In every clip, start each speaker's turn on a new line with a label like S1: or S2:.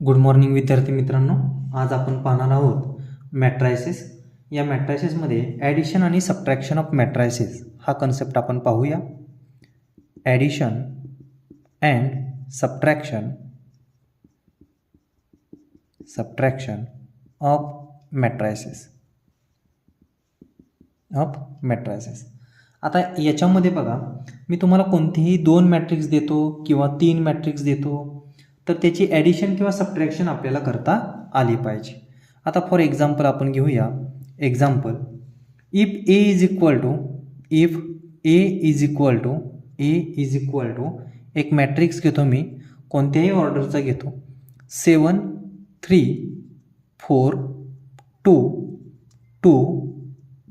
S1: Good morning विद्यार्थी मित्रांनो. आज आपण पाहणार आहोत मॅट्रायसिस या मॅट्रायसिसमध्ये ॲडिशन आणि सबट्रॅक्शन ऑफ मॅट्रायसिस हा कन्सेप्ट आपण पाहूया. Addition and subtraction subtraction of matrices of matrices आता याच्यामध्ये बघा मी तुम्हाला कोणतेही दोन मॅट्रिक्स देतो किंवा तीन मॅट्रिक्स देतो तर त्याची ॲडिशन किंवा सबट्रॅक्शन आपल्याला करता आली पाहिजे. आता फॉर एक्झाम्पल आपण घेऊया. Example if A is equal to if A is equal to A is equal to एक मॅट्रिक्स घेतो मी. कोणत्याही ऑर्डरचा घेतो. Seven three four two two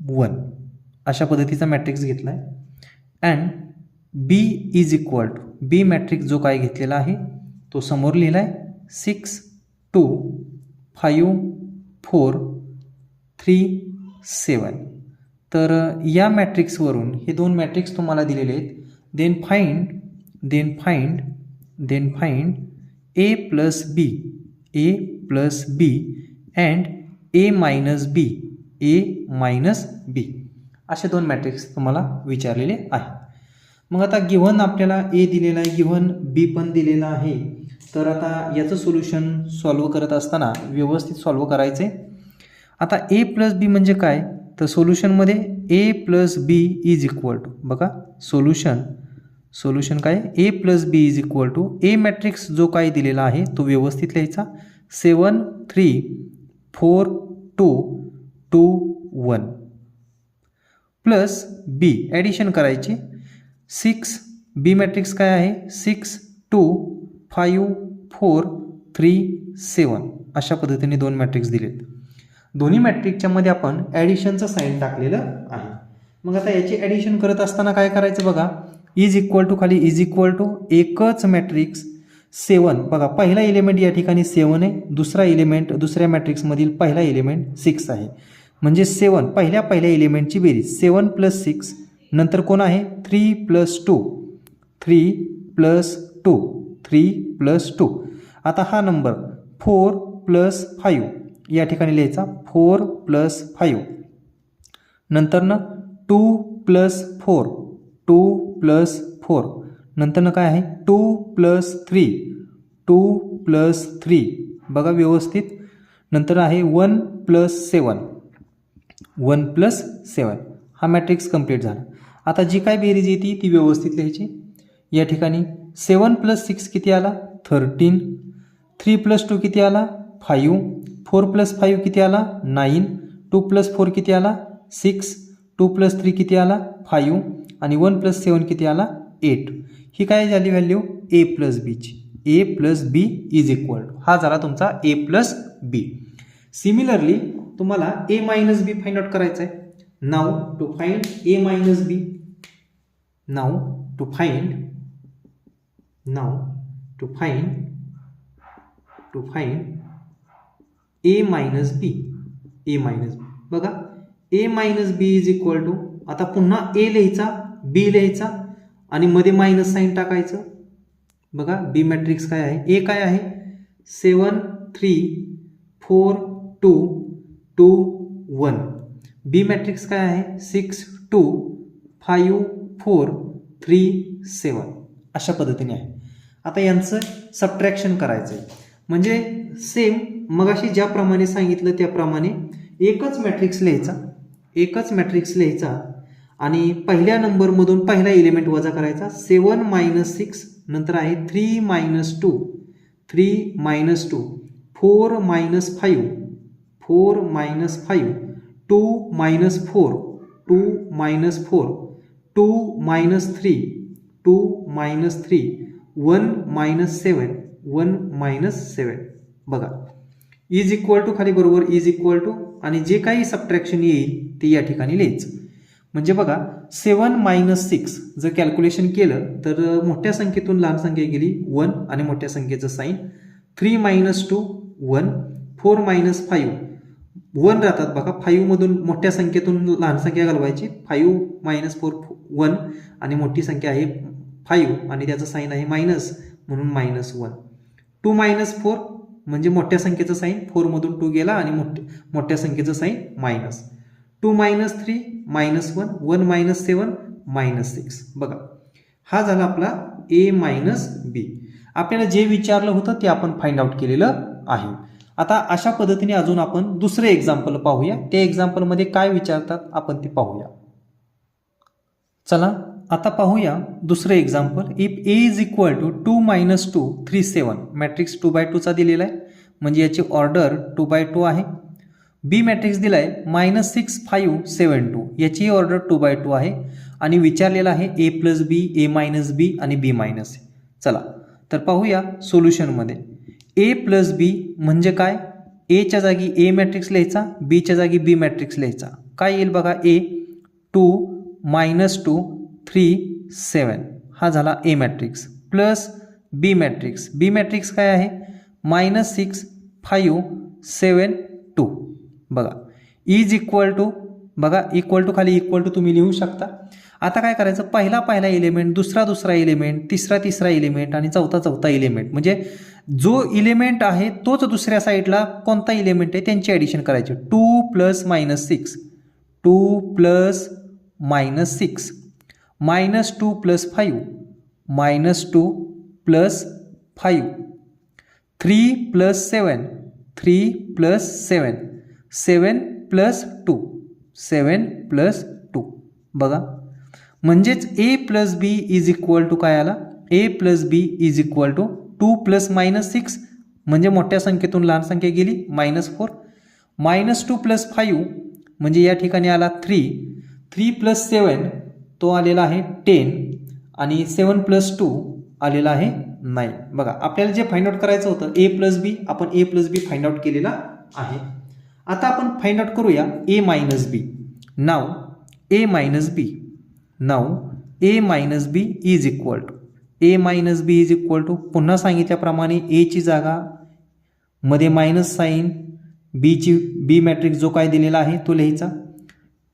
S1: one अशा पद्धतीचा मॅट्रिक्स घेतला आहे and B is equal to B matrix जो काय घेतलेला आहे तो समोर लिहिला आहे six two five four three seven. तर या मॅट्रिक्सवरून हे दोन मॅट्रिक्स तुम्हाला दिलेले आहेत. Then find then find then find A plus B A plus B and A minus B A minus B असे दोन मॅट्रिक्स तुम्हाला विचारलेले आहे मग आता गिव्हन आपल्याला ए दिलेला आहे गिव्हन बी पण दिलेला आहे. तर आता याचं सोल्युशन सॉल्व करत असताना व्यवस्थित सॉल्व करायचं. आहे आता ए प्लस बी म्हणजे काय? तर सोल्युशनमध्ये A plus B is equal to बघा सोल्युशन सोल्युशन काय? A plus B is equal to A matrix जो काय दिलेला आहे तो व्यवस्थित लिहायचा. Seven three four two two one plus B addition करायची. सिक्स बी मॅट्रिक्स काय आहे? Six two five four three seven अशा पद्धतीने दोन मॅट्रिक्स दिलेत. दोन्ही मॅट्रिक्सच्या मध्ये आपण ॲडिशनचं साईन टाकलेलं आहे. मग आता याची ॲडिशन करत असताना काय करायचं बघा? इज इक्वल टू खाली इज इक्वल टू एकच मॅट्रिक्स सेवन बघा पहिला एलिमेंट या ठिकाणी सेवन आहे दुसरा एलिमेंट दुसऱ्या मॅट्रिक्समधील पहिला एलिमेंट सिक्स आहे. म्हणजे सेवन पहिल्या पहिल्या एलिमेंटची बेरीज. सेवन प्लस सिक्स नंतर कोण आहे? Three plus two three plus two three plus two आता हा नंबर फोर प्लस फाईव्ह या ठिकाणी लिहायचा फोर प्लस फाईव्ह नंतरनं two plus four two plus four नंतरनं काय आहे? Two plus three two plus three बघा व्यवस्थित. नंतर आहे one plus seven one plus seven हा मॅट्रिक्स कंप्लीट झाला. आता जी काय बेरीज येते ती व्यवस्थित लिहायची. या ठिकाणी सेवन प्लस सिक्स किती आला? थर्टीन. थ्री प्लस टू किती आला? फाईव्ह. फोर प्लस फाईव्ह किती आला? नाईन. टू प्लस फोर किती आला? सिक्स. टू प्लस थ्री किती आला? फाईव्ह. आणि वन प्लस सेवन किती आला? एट. ही काय झाली व्हॅल्यू? ए प्लस बीची A plus B is equal. हा झाला तुमचा ए प्लस बी. सिमिलरली तुम्हाला A minus B find out करायचं आहे. Now to find A minus B. Now to find now to find to find A minus B A minus B बघा A minus B is equal to आता पुन्हा ए लिहायचा बी लिहायचा आणि मध्ये minus sine टाकायचं. बघा बी मॅट्रिक्स काय आहे? ए काय आहे? Seven three four two two one B matrix काय आहे? Six two five four three seven अशा पद्धतीने आहे. आता यांचं सबट्रॅक्शन करायचं आहे म्हणजे सेम मगाशी ज्याप्रमाणे सांगितलं त्याप्रमाणे एकच मॅट्रिक्स लिहायचा एकच मॅट्रिक्स लिहायचा आणि पहिल्या नंबरमधून पहिला एलिमेंट वजा करायचा. सेवन मायनस सिक्स नंतर आहे three minus two three minus two four minus five four minus five two minus four two minus four two minus three two minus three one minus seven one minus seven बघा. Is equal to खाली बरोबर is equal to आणि जे काही subtraction येईल ते या ठिकाणी लिहायचं. म्हणजे बघा सेवन मायनस सिक्स जर कॅल्क्युलेशन केलं तर मोठ्या संख्येतून लहान संख्या गेली वन आणि मोठ्या संख्येचं sign three minus two one four minus five one राहतात बघा फाईव्हमधून मोठ्या संख्येतून लहान संख्या घालवायची. फाईव्ह मायनस फोर वन आणि मोठी संख्या आहे फाईव्ह आणि त्याचं साईन आहे मायनस म्हणून minus one. Two minus four म्हणजे मोठ्या संख्येचं साईन फोरमधून टू गेला आणि मोठ्या मोठ्या संख्येचं sign minus. Two minus three minus one one minus seven minus six. बघा हा झाला आपला ए मायनस बी. आपल्याला जे विचारलं होतं ते आपण फाइंड आउट केलेलं आहे. आता अशा पद्धतीने अजून आपण दुसरे एक्झाम्पल पाहूया. त्या एक्झाम्पलमध्ये काय विचारतात आपण ते पाहूया. चला. आता पाहूया दुसरं example if A is equal to two minus two three seven matrix two by टूचा दिलेला आहे. म्हणजे याची ऑर्डर टू बाय टू आहे. बी मॅट्रिक्स दिला आहे minus six five seven two याचीही ऑर्डर टू बाय टू आहे. आणि विचारलेला आहे ए प्लस बी ए मायनस बी आणि बी मायनस चला तर पाहूया सोल्युशनमध्ये ए प्लस बी म्हणजे काय? एच्या जागी ए मॅट्रिक्स लिहायचा बीच्या जागी बी मॅट्रिक्स लिहायचा. काय येईल बघा? A two minus two three seven. हा झाला A matrix. Plus B matrix. B matrix काय आहे? Minus six five seven two. बघा. इज इक्वल टू बघा इक्वल टू खाली इक्वल टू तुम्ही लिहू शकता. आता काय करायचं? पहिला पहिला एलिमेंट दुसरा दुसरा एलिमेंट तिसरा तिसरा एलिमेंट आणि चौथा चौथा एलिमेंट म्हणजे जो इलिमेंट आहे तोच दुसऱ्या साईडला कोणता इलिमेंट आहे त्यांची ॲडिशन करायची. Two plus minus six. Two plus minus six. Minus two plus five minus two plus five three plus seven three plus seven seven plus two seven plus two बघा. म्हणजेच A plus B is equal to काय आला? A plus B is equal to two plus minus six म्हणजे मोठ्या संख्येतून लहान संख्या गेली minus four minus two plus five म्हणजे या ठिकाणी आला थ्री थ्री प्लस सेवन तो आलेला आहे टेन आणि सेवन प्लस टू आलेला आहे नाईन बघा आपल्याला जे फाइंड आउट करायचं होतं ए प्लस बी आपण A plus B find out केलेला आहे. आता आपण फाइंड आउट करूया A minus B now A minus B now A minus B is equal to A minus B is equal to पुन्हा सांगितल्याप्रमाणे एची जागा मध्ये मायनस साईन बीची बी मॅट्रिक जो काय दिलेला आहे तो लिहायचा.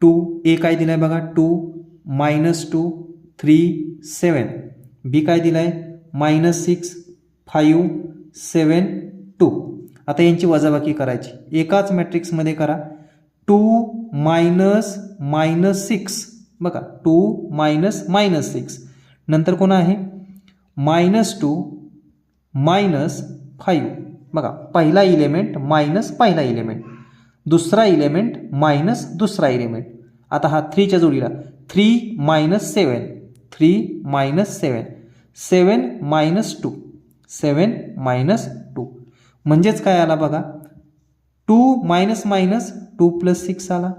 S1: टू ए काय दिला आहे बघा two minus two three seven B काय दिलं आहे minus six five seven two आता यांची वजाबाकी करायची. एकाच मॅट्रिक्समध्ये करा. टू मायनस मायनस सिक्स बघा टू मायनस मायनस सिक्स नंतर कोण आहे? मायनस टू मायनस फाईव्ह बघा पहिला इलेमेंट मायनस पहिला इलेमेंट दुसरा इलेमेंट मायनस दुसरा इलेमेंट आता हा थ्रीच्या जोडीला. Three minus seven three minus seven seven minus two seven minus two. म्हणजेच काय आला बघा? Two minus minus two plus six आला.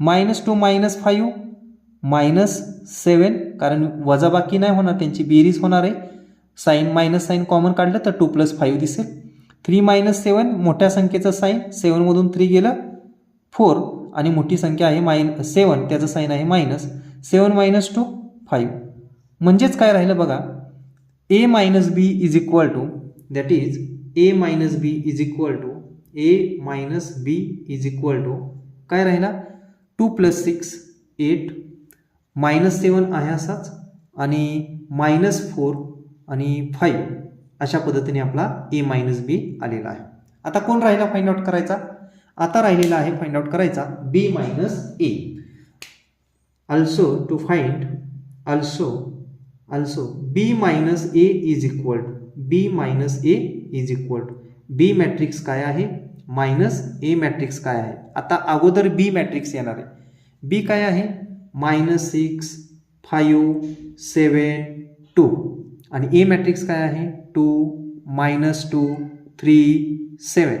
S1: Minus two minus five minus seven कारण वजाबाकी नाही होणार त्यांची बेरीज होणार आहे. साईन मायनस साईन कॉमन काढलं तर टू प्लस फाईव्ह दिसेल. थ्री मायनस सेवन मोठ्या संख्येचं साईन सेवनमधून थ्री गेलं फोर. आणि मोठी संख्या आहे मायन सेवन त्याचं साईन आहे minus seven minus two five. म्हणजेच काय राहिलं बघा? A minus B is equal to that is A minus B is equal to A minus B is equal to काय राहिला? Two plus six eight. Minus seven आहे असाच आणि minus four आणि फाईव्ह अशा पद्धतीने आपला ए मायनस बी आलेला आहे. आता कोण राहिला? फाइंड आउट करायचा? आता राहिलेला आहे फाइंड आउट करायचा. B minus A also to find also also B minus A is equal B minus A is equal B matrix काय आहे? मायनस ए मॅट्रिक्स काय आहे? आता अगोदर बी मॅट्रिक्स येणार आहे. बी काय आहे? Minus six five seven two आणि ए मॅट्रिक्स काय आहे? Two minus two three seven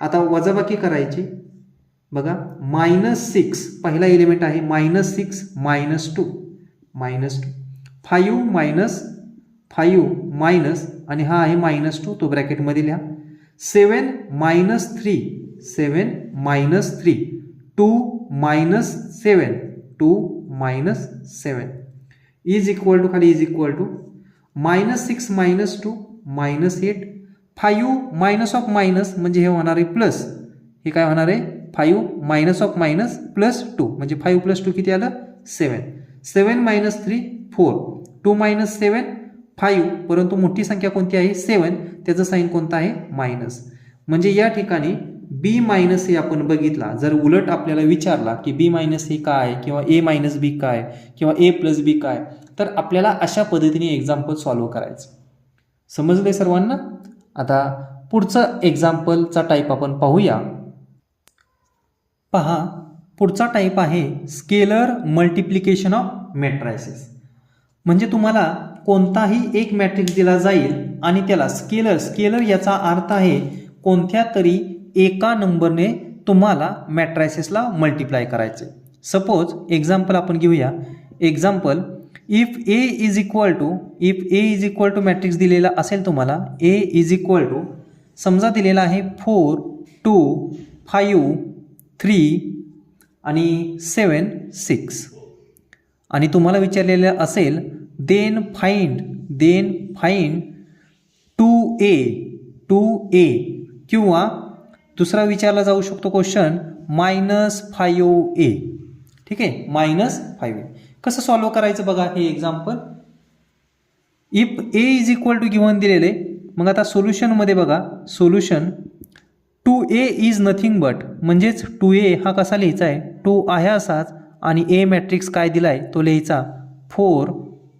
S1: आता वजाबाकी करायची. बघा मायनस सिक्स पहिला एलिमेंट आहे minus six minus two minus two five minus five minus आणि हा आहे मायनस टू तो ब्रॅकेटमध्ये लिहा. Seven minus three seven minus three two minus seven two minus seven is equal to खाली is equal to minus six minus two minus eight five minus of minus म्हणजे हे होणार आहे प्लस. हे काय होणार आहे? Five minus of minus plus two. म्हणजे फाईव्ह प्लस टू किती आलं? Seven seven minus three four. Two minus seven five. परंतु मोठी संख्या कोणती आहे? सेवन त्याचं साईन कोणतं आहे? मायनस. म्हणजे या ठिकाणी बी मायनस हे आपण बघितला. जर उलट आपल्याला विचारला की बी मायनस हे काय? किंवा ए मायनस बी काय? किंवा ए प्लस बी काय? तर आपल्याला अशा पद्धतीने एक्झाम्पल सॉल्व्ह करायचं. समजले सर्वांना? आता पुढचं एक्झाम्पलचा टाईप आपण पाहूया. पहा पुढचा टाईप आहे स्केलर मल्टिप्लिकेशन ऑफ मॅट्रायसिस म्हणजे तुम्हाला कोणताही एक मॅट्रिक्स दिला जाईल आणि त्याला स्केलर स्केलर याचा अर्थ आहे कोणत्या तरी एका नंबरने तुम्हाला मॅट्रायसिसला मल्टिप्लाय करायचे. सपोज एक्झाम्पल आपण घेऊया. Example if A is equal to if A is equal to matrix दिलेला असेल तुम्हाला ए इज इक्वल टू समजा दिलेला आहे फोर टू फाईव्ह थ्री आणि सेवन सिक्स आणि तुम्हाला विचारलेलं असेल then find then find two A two A किंवा दुसरा विचारला जाऊ शकतो क्वेश्चन मायनस फाईव्ह ए ठीक आहे? मायनस फाईव्ह ए कसं सॉल्व्ह करायचं बघा हे example if A is equal to given दिलेले मग आता सोल्युशनमध्ये बघा solution two A is nothing but म्हणजेच टू ए हा कसा लिहायचा आहे? टू आहे असाच आणि ए मॅट्रिक्स काय दिला आहे तो लिहायचा four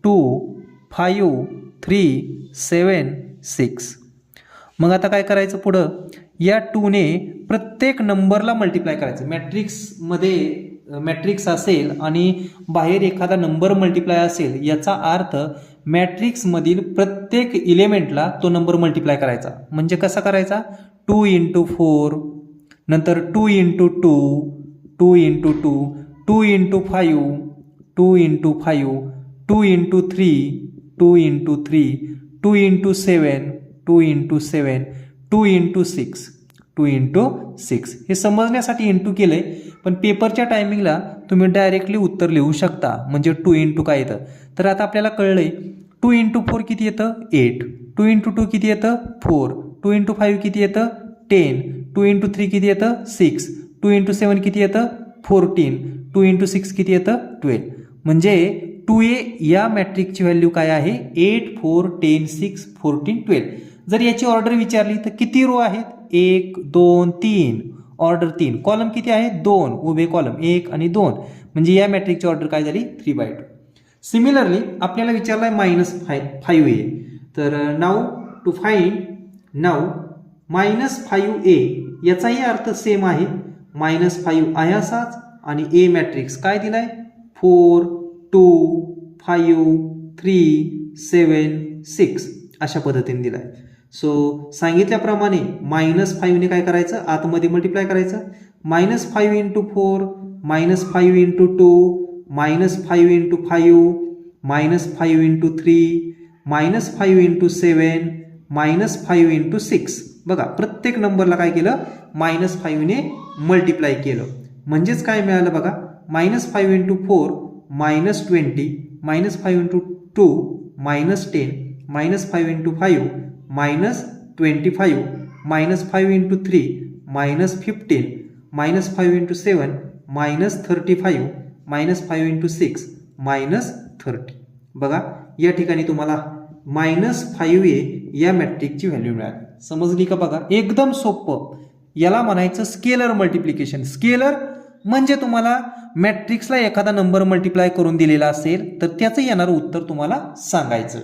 S1: two five three seven six मग आता काय करायचं पुढं? या टूने प्रत्येक नंबरला मल्टिप्लाय करायचं. मॅट्रिक्समध्ये मॅट्रिक्स असेल आणि बाहेर एखादा नंबर मल्टिप्लाय असेल याचा अर्थ मॅट्रिक्समधील प्रत्येक इलेमेंटला तो नंबर मल्टिप्लाय करायचा म्हणजे कसा करायचा टू इंटू फोर नंतर two into two two into two two into five two into five two into three two into three two into seven two into seven two into six two into six. हे समजण्यासाठी into केलं आहे पण पेपरच्या टायमिंगला तुम्ही directly उत्तर लिहू शकता म्हणजे टू इंटू काय येतं? तर आता आपल्याला कळलं आहे टू इंटू फोर किती येतं? एट. टू इंटू टू किती येतं? फोर. टू इंटू फाईव्ह किती येतं? टेन. टू इंटू थ्री किती येतं? सिक्स. टू इंटू सेवन किती येतं? फोर्टीन. टू इंटू सिक्स किती येतं? ट्वेल्व. म्हणजे टू ए या मॅट्रिकची व्हॅल्यू काय आहे? Eight four ten six fourteen twelve. जर याची ऑर्डर विचारली तर किती रो आहेत? एक दोन तीन. ऑर्डर तीन. कॉलम किती आहे? दोन. उभे कॉलम एक आणि दोन. म्हणजे या मॅट्रिकची ऑर्डर काय झाली? थ्री बाय टू सिमिलरली आपल्याला विचारलं आहे मायनस फाय फाईव्ह ए तर now to find now minus five A याचाही अर्थ सेम आहे. मायनस फाईव्ह आहे असाच आणि ए मॅट्रिक्स काय दिलाय? Four two five three seven six अशा पद्धतीने दिलाय. सो सांगितल्याप्रमाणे मायनस फाईव्हने काय करायचं? आतमध्ये मल्टिप्लाय करायचं. Minus five into four minus five into two minus five into five minus five into three minus five into seven minus five into six बघा प्रत्येक नंबरला काय केलं? मायनस फाईव्हने मल्टिप्लाय केलं. म्हणजेच काय मिळालं बघा? Minus five into four minus twenty minus five into two minus ten minus five into five minus twenty five minus five into three minus fifteen minus five into seven minus thirty five minus five into six minus thirty. बघा या ठिकाणी तुम्हाला minus five ए या मॅट्रिकची value मिळाली. समजली का बघा? एकदम सोपं. याला म्हणायचं स्केलर मल्टिप्लिकेशन स्केलर म्हणजे तुम्हाला मॅट्रिक्सला एखादा नंबर मल्टिप्लाय करून दिलेला असेल तर त्याचं येणारं उत्तर तुम्हाला सांगायचं.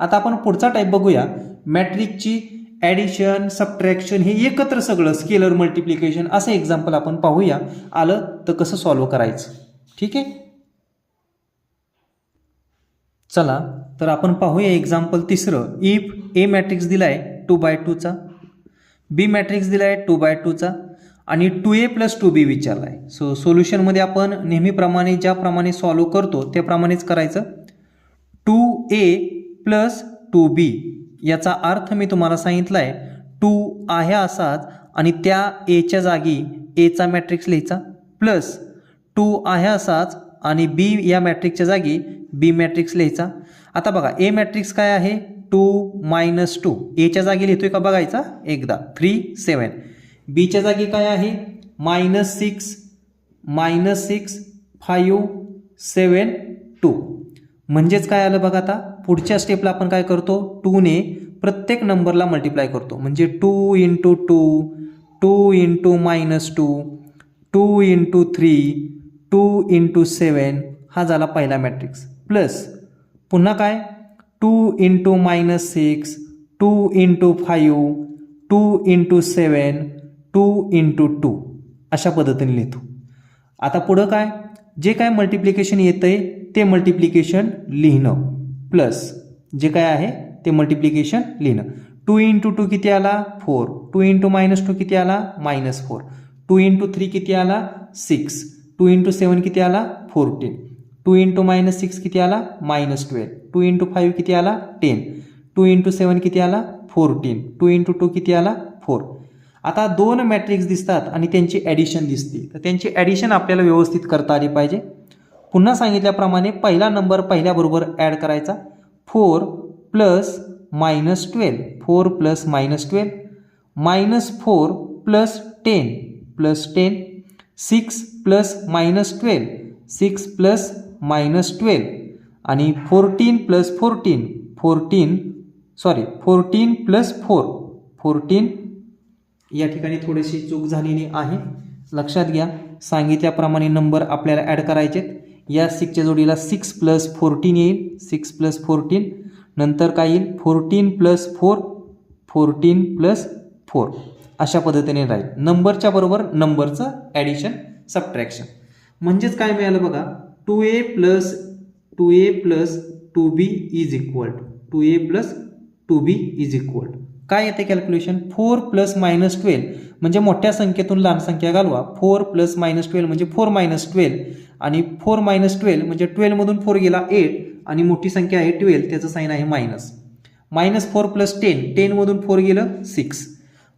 S1: आता आपण पुढचा टाईप बघूया. मॅट्रिकची ॲडिशन सबट्रॅक्शन हे एकत्र सगळं स्केलर मल्टिप्लिकेशन असं एक्झाम्पल आपण पाहूया. आलं तर कसं सॉल्व करायचं? ठीक आहे? चला तर आपण पाहूया एक्झाम्पल तिसरं. इफ ए मॅट्रिक्स दिलाय टू बाय टूचा बी मॅट्रिक्स दिलाय टू बाय टूचा आणि two A plus two B विचारला आहे सो सोल्युशनमध्ये आपण नेहमीप्रमाणे ज्याप्रमाणे सॉल्व करतो त्याप्रमाणेच करायचं. Two A plus two B याचा अर्थ मी तुम्हाला सांगितला आहे टू आहे असाच आणि त्या एच्या जागी एचा मॅट्रिक्स लिहायचा. प्लस टू आहे असाच आणि बी या मॅट्रिक्सच्या जागी बी मॅट्रिक्स लिहायचा. आता बघा ए मॅट्रिक्स काय आहे? Two minus two. एच्या जागी लिहितोय का बघायचा? एकदा. थ्री सेवन बीच्या जागी काय आहे? Minus six minus six five seven two. म्हणजेच काय आलं बघा आता? पुढच्या स्टेपला आपण काय करतो? टूने प्रत्येक नंबरला मल्टिप्लाय करतो. म्हणजे two into two two into minus two two into three two into seven हा झाला पहिला मॅट्रिक्स प्लस पुन्हा काय? Two into minus six two into five two into seven two into two अशा पद्धतीने लिहितो. आता पुढं काय? जे काय मल्टिप्लिकेशन येतं आहे ते मल्टिप्लिकेशन लिहिणं. प्लस जे काय आहे ते मल्टिप्लिकेशन लिहिणं. टू इंटू टू किती आला? Four two into minus two किती आला? Minus four two into three किती आला? सिक्स टू इंटू सेवन किती आला? Fourteen two into minus six किती आला? Minus twelve two into five किती आला? टेन टू इंटू सेवन किती आला? फोर्टीन टू इंटू टू किती आला? फोर आता दोन मॅट्रिक्स दिसतात आणि त्यांची ॲडिशन दिसते. तर त्यांची ॲडिशन आपल्याला व्यवस्थित करता आली पाहिजे. पुन्हा सांगितल्याप्रमाणे पहिला नंबर पहिल्याबरोबर ॲड करायचा. Four plus minus twelve four plus minus twelve minus four plus ten plus ten six plus minus twelve six plus minus twelve आणि fourteen plus fourteen fourteen sorry fourteen plus four fourteen या ठिकाणी थोडीशी चूक झालेली आहे. लक्षात घ्या. सांगितल्याप्रमाणे नंबर आपल्याला ॲड करायचे या सिक्सच्या जोडीला सिक्स प्लस फोर्टीन येईल. सिक्स प्लस फोर्टीन नंतर काय येईल? Fourteen plus four fourteen plus four अशा पद्धतीने राहील. नंबरच्या बरोबर नंबरचं ॲडिशन सबट्रॅक्शन म्हणजेच काय मिळालं बघा? Two A plus two A plus two B is equal two A plus two B is equal काय येते calculation four plus minus twelve म्हणजे मोठ्या संख्येतून लहान संख्या घालवा. फोर प्लस मायनस ट्वेल्व म्हणजे फोर मायनस ट्वेल्व आणि फोर मायनस ट्वेल्व म्हणजे ट्वेल्वमधून फोर गेला एट आणि मोठी संख्या आहे ट्वेल्व त्याचं साईन आहे minus. Minus four plus ten टेनमधून four गेलं सिक्स.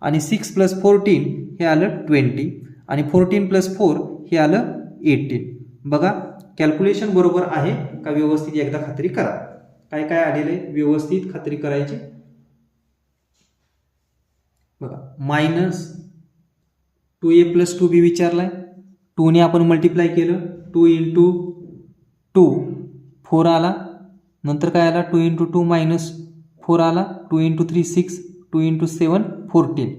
S1: आणि सिक्स प्लस फोर्टीन हे आलं ट्वेंटी. आणि फोर्टीन प्लस फोर हे आलं एटीन. बघा कॅल्क्युलेशन बरोबर आहे का व्यवस्थित एकदा खात्री करा. काय काय आलेलं आहे? व्यवस्थित खात्री करायची. बघा minus two A plus two B विचारलाय. टूने आपण मल्टिप्लाय केलं. टू इंटू टू फोर आला. नंतर काय आला? Two into two minus four आला. Two into three six two into seven fourteen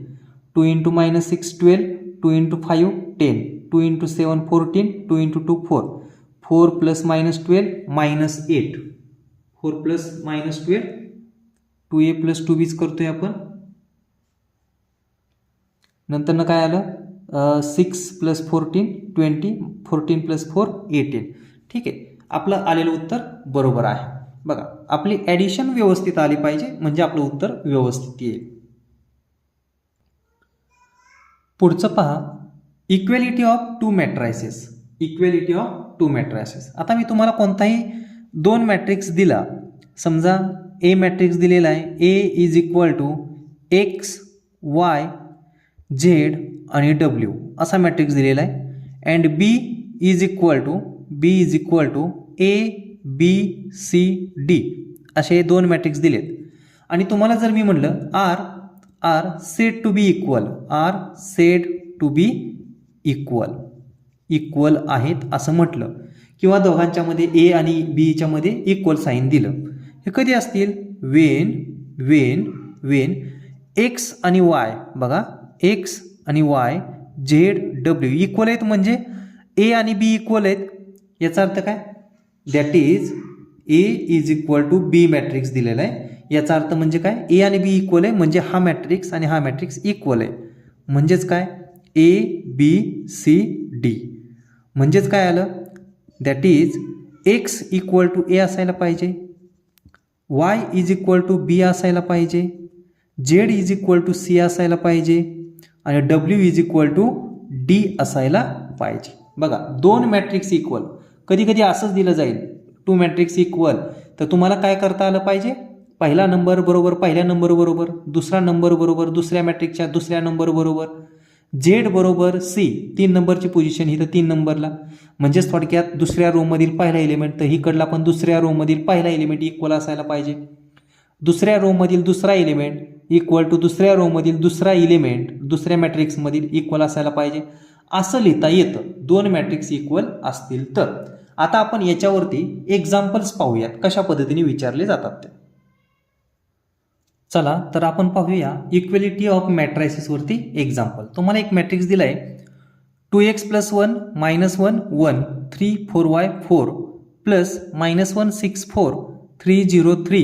S1: two into minus six twelve two into five ten. Two into seven fourteen two into two four. Four plus minus twelve minus eight. Four plus minus twelve two A plus two beach करतोय आपण. नंतरनं काय आलं? Six plus fourteen twenty fourteen plus four eighteen. ठीक आहे? आपलं आलेलं उत्तर बरोबर आहे. बघा आपली ॲडिशन व्यवस्थित आली पाहिजे म्हणजे आपलं उत्तर व्यवस्थित येईल. पुढचं पहा equality of two matrices equality of two matrices आता मी तुम्हाला कोणताही दोन मॅट्रिक्स दिला समजा ए मॅट्रिक्स दिलेला आहे A is equal to X Y Z आणि डब्ल्यू असा मॅट्रिक्स दिलेला आहे. And B is equal to B is equal to A B C D असे दोन मॅट्रिक्स दिलेत. आणि तुम्हाला जर मी म्हटलं are are said to be equal are said to be equal equal आहेत असं म्हटलं. किंवा दोघांच्यामध्ये ए आणि बीच्यामध्ये इक्वल साईन दिलं. हे कधी असतील? वेन वेन वेन एक्स आणि वाय बघा एक्स आणि वाय झेड डब्ल्यू इक्वल आहेत म्हणजे ए आणि बी इक्वल आहेत. याचा अर्थ काय? That is A is equal to B matrix दिलेला आहे. याचा अर्थ म्हणजे काय? ए आणि बी इक्वल आहे म्हणजे हा मॅट्रिक्स आणि हा मॅट्रिक्स इक्वल आहे. म्हणजेच काय? ए बी सी डी म्हणजेच काय आलं? That is X equal to A असायला पाहिजे. Y is equal to B असायला पाहिजे. Z is equal to C असायला पाहिजे. आणि W is equal to D असायला पाहिजे. बघा दोन मॅट्रिक्स इक्वल कधी कधी असंच दिलं जाईल. टू मॅट्रिक्स इक्वल तर तुम्हाला काय करता आलं पाहिजे? पहिला नंबर बरोबर पहिल्या नंबर बरोबर दुसरा नंबर बरोबर दुसऱ्या मॅट्रिकच्या दुसऱ्या नंबर बरोबर. झेड बरोबर सी तीन नंबरची पोझिशन ही तर तीन नंबरला म्हणजेच थोडक्यात दुसऱ्या रोमधील पहिला एलिमेंट तर हिकडला पण दुसऱ्या रोमधील पहिला एलिमेंट इक्वल असायला पाहिजे. दुसऱ्या रोमधील दुसरा एलिमेंट इक्वल टू दुसऱ्या रोमधील दुसरा इलिमेंट दुसऱ्या मॅट्रिक्समधील इक्वल असायला पाहिजे. असं लिहिता येतं. दोन मॅट्रिक्स इक्वल असतील तर. आता आपण याच्यावरती एक्झाम्पल्स पाहूयात. कशा पद्धतीने विचारले जातात ते. चला तर आपण पाहूया इक्वेलिटी ऑफ मॅट्रायसिसवरती एक्झाम्पल तुम्हाला एक मॅट्रिक्स दिला आहे two X plus one minus one one three four Y four plus minus one six four three zero three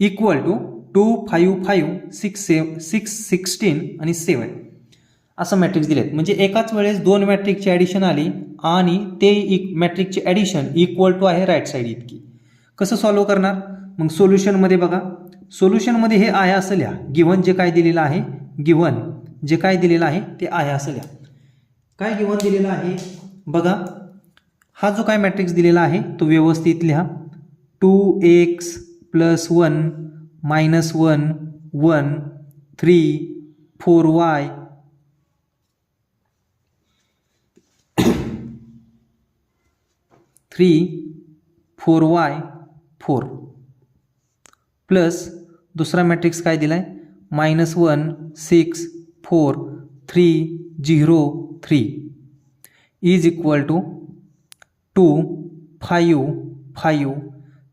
S1: equal two two five five six seven six sixteen आणि seven असं matrix दिलेत. म्हणजे एकाच वेळेस दोन मॅट्रिकची addition आली आणि ते इक मॅट्रिकची ॲडिशन इक्वल टू आहे राईट साईड इतकी. कसं सॉल्व करणार? मग सोल्युशनमध्ये बघा. सोल्युशनमध्ये हे आहे असं लिहा. गिव्हन जे काय दिलेलं आहे गिव्हन जे काय दिलेलं आहे ते आहे असं लिहा. काय गिव्हन दिलेलं आहे? बघा. हा जो काय मॅट्रिक्स दिलेला आहे तो व्यवस्थित लिहा. Two X plus one minus one one three four Y three four Y four plus दुसरा मॅट्रिक्स काय दिला आहे one six four three zero three is equal to two five five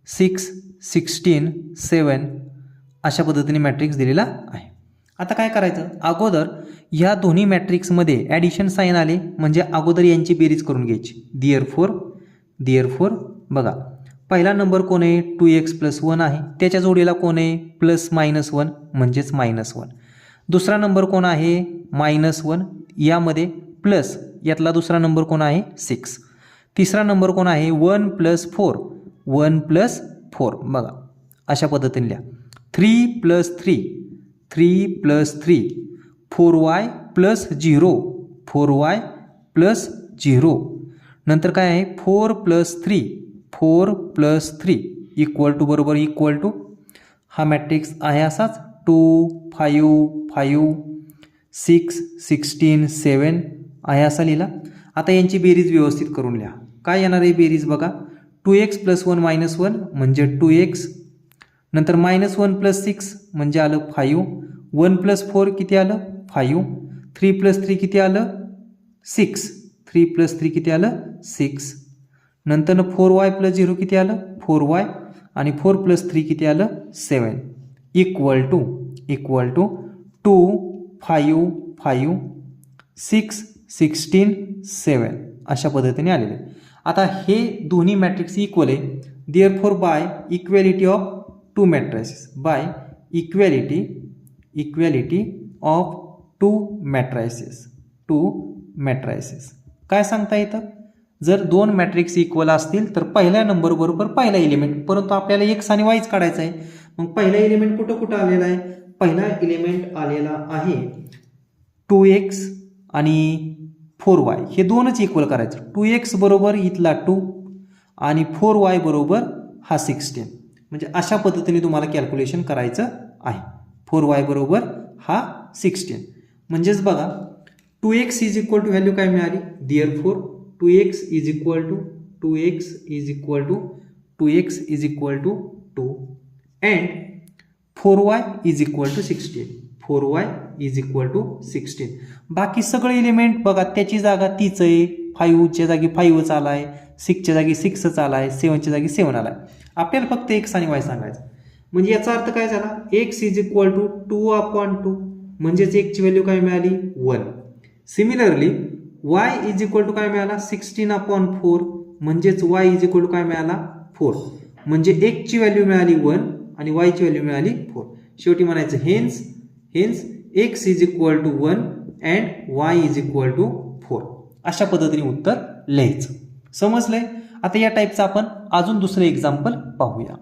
S1: six sixteen seven अशा पद्धतीने matrix दिलेला आहे. आता काय करायचं? अगोदर ह्या दोन्ही मॅट्रिक्समध्ये ॲडिशन साईन आले म्हणजे अगोदर यांची बेरीज करून घ्यायची. दिअर फोर दिअर फोर बघा. पहिला नंबर कोण आहे? टू एक्स प्लस वन आहे. त्याच्या जोडीला कोण आहे? प्लस मायनस वन म्हणजेच मायनस वन दुसरा नंबर कोण आहे? मायनस वन यामध्ये प्लस यातला दुसरा नंबर कोण आहे? सिक्स तिसरा नंबर कोण आहे? One plus four one plus four बघा. अशा पद्धतीने लिहा. Three plus three three plus three four Y plus zero four Y plus zero. नंतर काय आहे? Four plus three four plus three equal to बरोबर इक्वल टू हा मॅट्रिक्स आहे असाच. Two five five six sixteen seven आहे असा लिहिला. आता यांची बेरीज व्यवस्थित करून लिहा. काय येणार आहे बेरीज बघा? Two X plus one minus one म्हणजे टू एक्स नंतर मायनस वन प्लस सिक्स म्हणजे आलं फाईव्ह वन प्लस फोर किती आलं? फाईव्ह थ्री प्लस थ्री किती आलं? सिक्स थ्री प्लस थ्री किती आलं? सिक्स नंतर फोर वाय प्लस झिरो किती आलं? फोर वाय आणि फोर प्लस थ्री किती आलं? Seven equal to equal to two five five six sixteen seven अशा पद्धतीने आलेले. आता हे दोन्ही मॅट्रिक्स इक्वल आहे. Therefore by equality of two matrices by equality equality of two matrices two matrices काय सांगता येतं? जर दोन मॅट्रिक्स इक्वल असतील तर पहिल्या नंबरबरोबर पहिला एलिमेंट परंतु आपल्याला एक्स आणि वायच काढायचा आहे. मग पहिला एलिमेंट कुठं कुठं आलेला आहे? पहिला एलिमेंट आलेला आहे टू एक्स आणि फोर वाय हे दोनच इक्वल करायचं. टू एक्स बरोबर इथला टू आणि फोर वाय बरोबर हा सिक्स्टीन म्हणजे अशा पद्धतीने तुम्हाला कॅल्क्युलेशन करायचं आहे. फोर वाय बरोबर हा सिक्स्टीन म्हणजेच बघा two X is equal to value काय मिळाली? दिअर four two X is equal to two X is equal to two X is equal to two and four Y is equal to sixteen four Y is equal to sixteen बाकी सगळे element बघा त्याची जागा तीच आहे. फाईव्हच्या जागी फाईव्हच आला आहे सिक्सच्या जागी सिक्सच आला आहे सेवनच्या जागी सेवन आला आहे आपल्याला फक्त एक्स आणि वाय सांगायचं. म्हणजे याचा अर्थ काय झाला? X is equal to two upon two म्हणजेच एकची व्हॅल्यू काय मिळाली? One similarly Y is equal to काय मिळाला? सिक्स्टीन अपॉन फोर म्हणजेच वाय इज इक्वल टू काय मिळाला? फोर म्हणजे एकची व्हॅल्यू मिळाली वन आणि वायची व्हॅल्यू मिळाली फोर शेवटी म्हणायचं hence hence X is equal to one and Y is equal to four अशा पद्धतीने उत्तर लिहायचं. समजलंय? आता या टाईपचं आपण अजून दुसरं एक्झाम्पल पाहूया.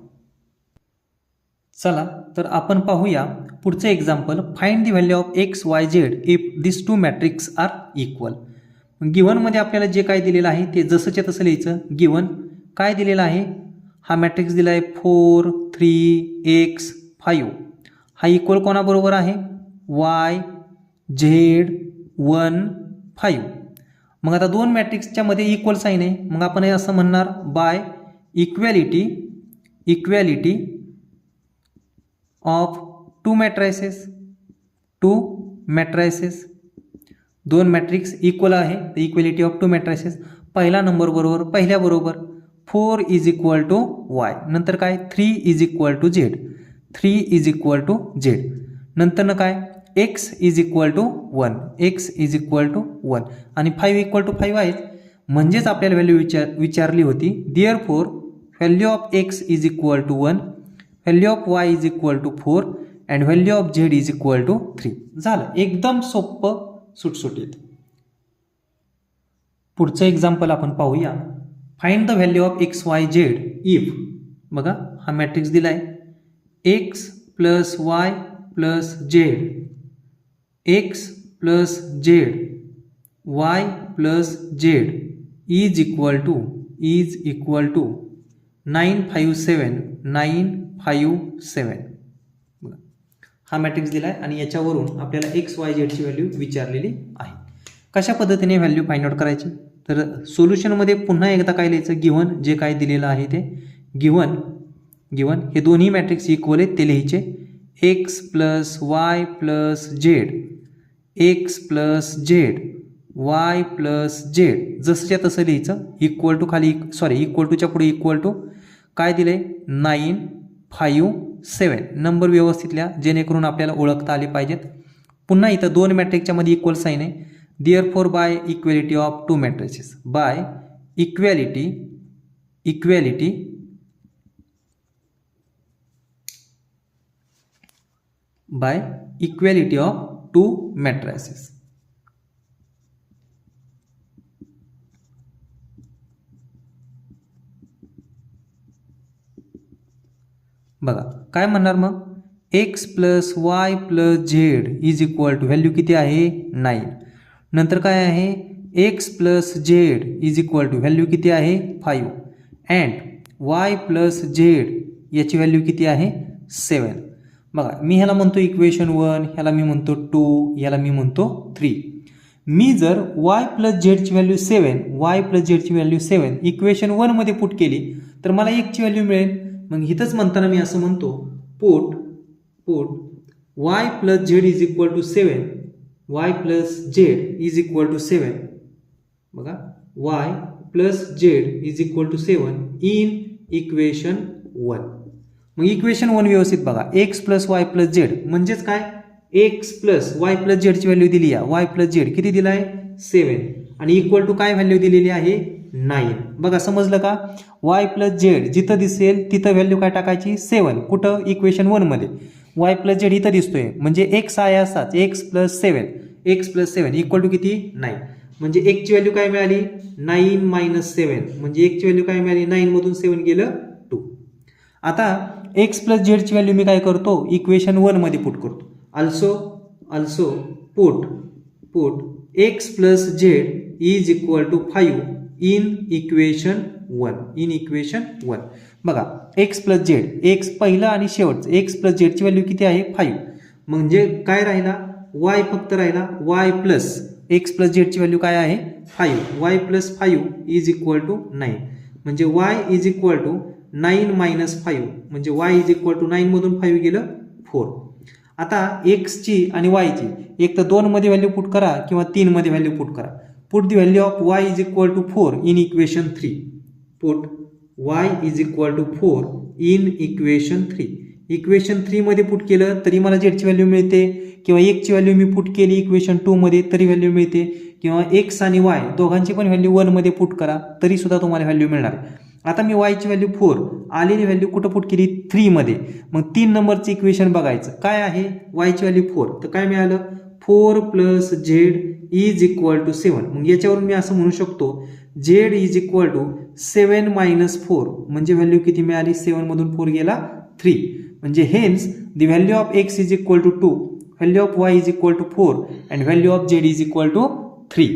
S1: चला तर आपण पाहूया पुढचं example find the value of X Y Z if this two matrix are equal गिवनमध्ये आपल्याला जे काय दिलेलं आहे ते जसंच्या तसं लिहायचं. गिवन काय दिलेलं आहे? हा मॅट्रिक्स दिला आहे फोर थ्री एक्स फाईव्ह हा इक्वल कोणाबरोबर आहे? वाय झेड वन फाईव्ह मग आता दोन मॅट्रिक्सच्या मध्ये इक्वल साईन आहे. मग आपण हे असं म्हणणार by equality equality of two matrices two matrices दोन मॅट्रिक्स इक्वल आहे तर इक्वॅलिटी ऑफ टू मॅट्रायसेस पहिला नंबर बरोबर पहिल्या बरोबर. Four is equal to Y नंतर काय? Three is equal to Z three is equal to Z नंतर काय? X is equal to one X is equal to one आणि फाईव्ह इक्वल टू फाईव्ह आहेत. म्हणजेच आपल्याला व्हॅल्यू विचार विचारली होती. Therefore value of X is equal to one value of Y is equal to four and value of Z is equal to three झालं. एकदम सोपं सुटसुटीत. पुढचं एक्झाम्पल आपण पाहूया. Find the value of X Y Z if बघा हा matrix दिला आहे X plus Y plus Z X plus Z Y plus Z is equal to is equal to nine five seven nine five seven बघा हा matrix दिला आहे आणि याच्यावरून आपल्याला एक्स वाय झेडची व्हॅल्यू विचारलेली आहे. कशा पद्धतीने व्हॅल्यू फाइंड आउट करायची? तर सोल्युशनमध्ये पुन्हा एकदा काय लिहायचं? गिव्हन जे काय दिलेलं आहे ते. गिव्हन गिव्हन हे दोन्ही मॅट्रिक्स इक्वल आहेत ते लिहायचे. X plus Y plus Z X plus Z Y plus Z जसंच्या तसं लिहायचं इक्वल टू खाली सॉरी इक्वल टूच्या पुढे इक्वल टू काय दिलं आहे नाईन फाईव्ह सेवन नंबर व्यवस्थित लिहा जेणेकरून आपल्याला ओळखता आले पाहिजेत. पुन्हा इथं दोन मॅट्रिकच्या मध्ये इक्वल साईन आहे. Therefore by equality of two matrices by equality equality by equality of two matrices. बघा काय म्हणणार मग? X plus y plus z is equal to value किती आहे? नाईन नंतर काय आहे? X plus z is equal to value किती आहे? Five and y plus z याची व्हॅल्यू किती आहे? सेवन बघा मी ह्याला म्हणतो इक्वेशन वन ह्याला मी म्हणतो टू ह्याला मी म्हणतो थ्री मी जर वाय प्लस झेडची व्हॅल्यू सेवन वाय प्लस झेडची व्हॅल्यू सेवन इक्वेशन वनमध्ये पुट केली तर मला एकची व्हॅल्यू मिळेल. मग इथंच म्हणताना मी असं म्हणतो put put y plus z is equal to seven Y plus Z is equal to सेवन बघा y plus z is equal to seven in equation one मग इक्वेशन वन व्यवस्थित बघा. X plus y plus z म्हणजेच काय? X plus Y plus झेडची value दिली आहे Y plus Z किती दिला आहे सेवन आणि इक्वल टू काय व्हॅल्यू दिलेली आहे? नाईन बघा समजलं का? वाय प्लस झेड जिथं दिसेल तिथं व्हॅल्यू काय टाकायची? सेवन कुठं? इक्वेशन वनमध्ये वाय प्लस झेड इथं दिसतोय. म्हणजे एक्स आहे असाच. X plus seven x plus seven equal to किती? नाईन म्हणजे एकची व्हॅल्यू काय मिळाली? नाईन मायनस सेवन म्हणजे एकची व्हॅल्यू काय मिळाली? नाईनमधून सेवन गेलं टू आता एक्स प्लस झेडची व्हॅल्यू मी काय करतो? इक्वेशन वनमध्ये पुट करतो. Also also put put x plus z is equal to five in equation one in equation one बघा एक्स प्लस झेड एक्स पहिलं आणि शेवटचं. एक्स प्लस झेडची व्हॅल्यू किती आहे? फाईव्ह म्हणजे काय राहिला? वाय फक्त राहिला. वाय प्लस एक्स प्लस झेडची व्हॅल्यू काय आहे? Five y plus five is equal to nine म्हणजे y is equal to nine minus five म्हणजे वाय इज इक्वल टू नाईनमधून फाईव्ह गेलं फोर. आता एक्सची आणि वायची एक तर दोनमध्ये व्हॅल्यू पुट करा किंवा तीनमध्ये व्हॅल्यू पुट करा. Put the value of y is equal to four in equation three put y is equal to four in equation three equation थ्रीमध्ये put केलं तरी मला जेडची व्हॅल्यू मिळते किंवा एकची व्हॅल्यू मी पुट केली इक्वेशन टूमध्ये तरी व्हॅल्यू मिळते किंवा एक्स आणि वाय दोघांची पण व्हॅल्यू वनमध्ये पुट करा तरीसुद्धा तुम्हाला व्हॅल्यू मिळणार. आता मी वायची व्हॅल्यू फोर आलेली व्हॅल्यू कुठं पुट केली थ्रीमध्ये मग तीन नंबरचं इक्वेशन बघायचं. काय आहे? वायची व्हॅल्यू फोर तर काय मिळालं? Four plus z is equal to seven मग याच्यावरून मी असं म्हणू शकतो z is equal to seven minus four म्हणजे व्हॅल्यू किती मिळाली? सेवनमधून फोर गेला थ्री म्हणजे hence the value of x is equal to two value of y is equal to four and value of z is equal to three